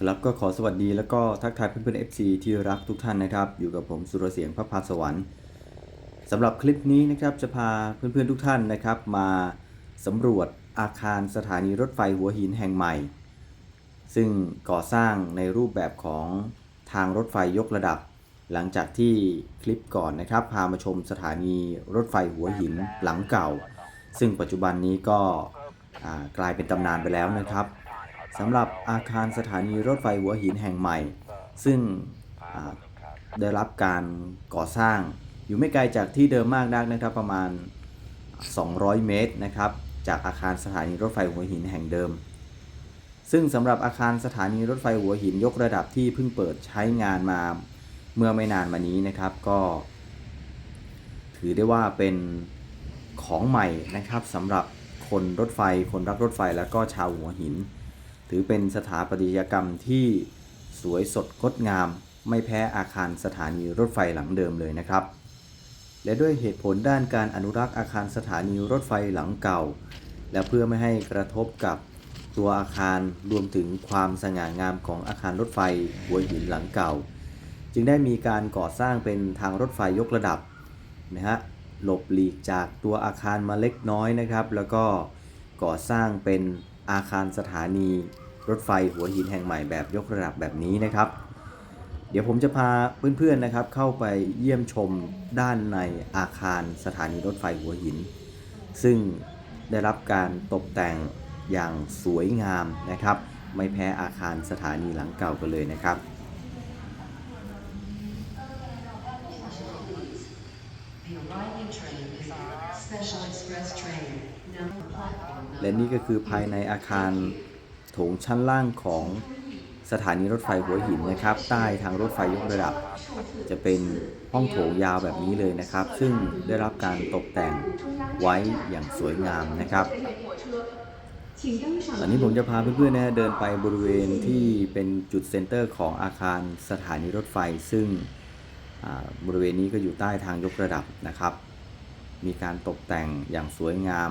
ครับก็ขอสวัสดีแล้วก็ทักทายเพื่อนๆ FC ที่รักทุกท่านนะครับ อยู่กับผมสุรเสียงพระพาสวรรค์สำหรับคลิปนี้นะครับจะพาเพื่อนๆทุกท่านนะครับ มาสำรวจอาคารสถานีรถไฟหัวหินแห่งใหม่ ซึ่งก่อสร้างในรูปแบบของทางรถไฟยกระดับ หลังจากที่คลิปก่อนนะครับ พามาชมสถานีรถไฟหัวหินหลังเก่า ซึ่งปัจจุบันนี้ก็กลายเป็นตำนานไปแล้วนะครับ สำหรับอาคารสถานีรถไฟหัวหินแห่งใหม่ ซึ่งได้รับการก่อสร้าง อยู่ไม่ไกลจากที่เดิมมากนักนะครับประมาณ 200 เมตรนะครับจากอาคารสถานีรถไฟหัวหินแห่งเดิม ซึ่งสำหรับอาคารสถานีรถไฟหัวหินยกระดับที่เพิ่งเปิดใช้งานมาเมื่อไม่นานมานี้นะครับก็ ถือได้ว่าเป็นของใหม่นะครับสำหรับคนรถไฟคนรักรถไฟแล้วก็ชาวหัวหิน ถือเป็นสถาปัตยกรรมที่สวยสดงดงาม ไม่แพ้อาคารสถานีรถไฟหลังเดิมเลยนะครับ และด้วยเหตุผลด้านการอนุรักษ์อาคารสถานีรถไฟหลังเก่า และเพื่อไม่ให้กระทบกับตัวอาคารรวมถึงความสง่างามของอาคารรถไฟหัวหินหลังเก่า จึงได้มีการก่อสร้างเป็นทางรถไฟยกระดับนะฮะหลบหลีกจากตัวอาคารมาเล็กน้อยนะครับ แล้วก็ก่อสร้างเป็น อาคารสถานีรถไฟหัวหินแห่งใหม่แบบยกระดับแบบนี้นะครับ เดี๋ยวผมจะพาเพื่อนๆนะครับเข้าไปเยี่ยมชมด้านในอาคารสถานีรถไฟหัวหิน ซึ่งได้รับการตกแต่งอย่างสวยงามนะครับ ไม่แพ้อาคารสถานีหลังเก่ากันเลยนะครับ และนี่ก็คือภายในอาคารโถงชั้นล่างของสถานีรถไฟหัวหินนะครับ ใต้ทางรถไฟยกระดับ จะเป็นห้องโถงยาวแบบนี้เลยนะครับ ซึ่งได้รับการตกแต่งไว้อย่างสวยงามนะครับตอนนี้ผมจะพาเพื่อนๆนะเดินไปบริเวณที่เป็นจุดเซ็นเตอร์ของอาคารสถานีรถไฟ ซึ่งบริเวณนี้ก็อยู่ใต้ทางยกระดับนะครับ มีการตกแต่งอย่างสวยงาม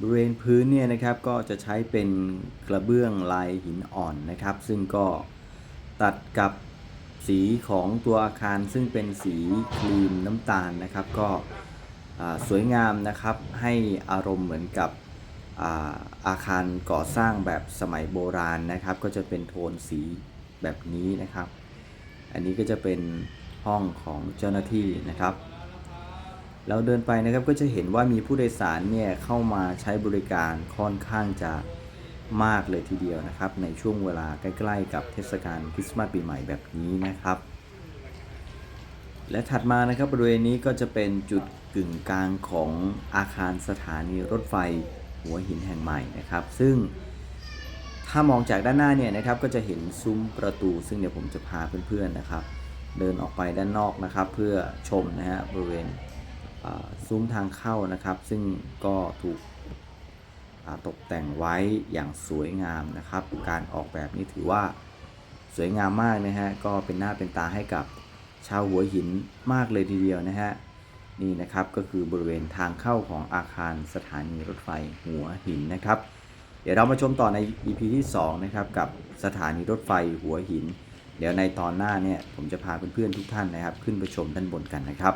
บริเวณพื้นเนี่ยนะครับก็จะใช้เป็นกระเบื้องลายหินอ่อนนะครับ ซึ่งก็ตัดกับสีของตัวอาคารซึ่งเป็นสีครีมน้ำตาลนะครับ ก็สวยงามนะครับให้อารมณ์เหมือนกับอาอาคารก่อสร้างแบบสมัยโบราณนะครับ ก็จะเป็นโทนสีแบบนี้นะครับ อันนี้ก็จะเป็นห้องของเจ้าหน้าที่นะครับ เราเดินไปนะครับก็จะเห็นว่ามีผู้โดยสารเนี่ยเข้ามาใช้บริการค่อนข้างจะมากเลยทีเดียวนะครับ ในช่วงเวลาใกล้ๆ กับเทศกาลคริสต์มาสปีใหม่แบบนี้นะครับ และถัดมานะครับบริเวณนี้ก็จะเป็นจุดกึ่งกลางของอาคารสถานีรถไฟหัวหินแห่งใหม่นะครับ ซึ่งถ้ามองจากด้านหน้าเนี่ยนะครับก็จะเห็นซุ้มประตู ซึ่งเดี๋ยวผมจะพาเพื่อนๆนะครับ เดินออกไปด้านนอกนะครับ เพื่อชมนะฮะบริเวณ ซุ้มทางเข้านะครับ ซึ่งก็ถูกตกแต่งไว้อย่างสวยงามนะครับ การออกแบบนี้ถือว่าสวยงามมากนะฮะ ก็เป็นหน้าเป็นตาให้กับชาวหัวหินมากเลยทีเดียวนะฮะ นี่นะครับก็คือบริเวณทางเข้าของอาคารสถานีรถไฟหัวหินนะครับ เดี๋ยวเรามาชมต่อใน EP ที่2นะครับกับสถานีรถไฟหัวหิน เดี๋ยวในตอนหน้าเนี่ยผมจะพาเพื่อนๆทุกท่านนะครับ ขึ้นไปชมด้านบนกันนะครับ